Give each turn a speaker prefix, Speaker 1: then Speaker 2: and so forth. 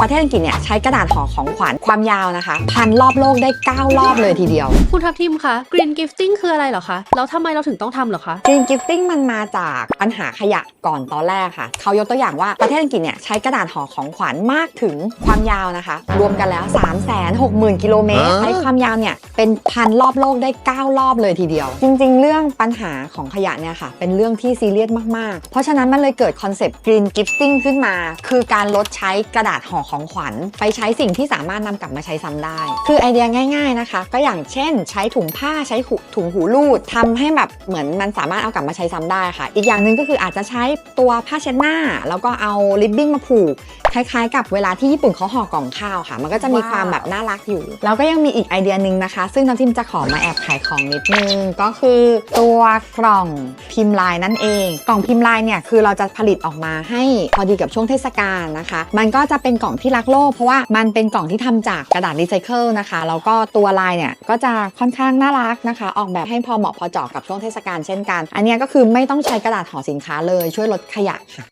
Speaker 1: ประเทศอังกฤษเนี่ยใช้กระดาษห่อของขวัญความยาวนะคะ พันรอบโลกได้ 9 รอบเลยทีเดียว
Speaker 2: คุณทัพทิมคะ Green Gifting คืออะไรเหรอคะ แล้วทำไมเราถึงต้องทำเหรอคะ
Speaker 1: Green Gifting มันมาจากปัญหาขยะก่อนตอนแรกค่ะ เขายกตัวอย่างว่าประเทศอังกฤษเนี่ยใช้กระดาษห่อของขวัญมากถึงความยาวนะคะ รวมกันแล้ว 3 6 0 0 0 0 กิโลเมตรใช้ความยาวเนี่ย เป็นพันรอบโลกได้ 9 รอบเลยทีเดียว จริงๆ เรื่องปัญหาของขยะเนี่ยค่ะ เป็นเรื่องที่ซีเรียสมาก ๆ เพราะฉะนั้นมันเลยเกิดคอนเซปต์ Green Gifting ขึ้นมา คือการลดใช้กระดาษห่อของขวัญ ไปใช้สิ่งที่สามารถนำกลับมาใช้ซ้ำได้ คือไอเดียง่าย ๆนะคะ ก็อย่างเช่น ใช้ถุงผ้าใช้ถุงหูรูดทำให้แบบเหมือนมันสามารถเอากลับมาใช้ซ้ำได้ค่ะ อีกอย่างหนึ่งก็คืออาจจะใช้ตัวผ้าเช็ดหน้า แล้วก็เอาริบบิ้นมาผูกคล้ายๆ กับเวลาที่ญี่ปุ่นเขาห่อกล่องข้าวค่ะ มันก็จะมีความแบบน่ารักอยู่ แล้วก็ยังมีอีกไอเดียหนึ่งนะคะซึ่งน้ำทิมจะขอมาแอบขายของนิดนึง ก็คือตัวกล่องพิมพ์ลายนั่นเอง กล่องพิมพ์ลายเนี่ยคือเราจะผลิตออกมาให้พอดีกับช่วงเทศกาลนะคะ มันก็จะเป็นกล่องที่รักโลกเพราะว่ามันเป็นกล่องที่ทำจากกระดาษรีไซเคิลนะคะแล้วก็ตัวลายเนี่ยก็จะค่อนข้างน่ารักนะคะ ออกแบบให้พอเหมาะพอเจาะกับช่วงเทศกาลเช่นกัน อันนี้ก็คือไม่ต้องใช้กระดาษห่อสินค้าเลยช่วยลดขยะค่ะ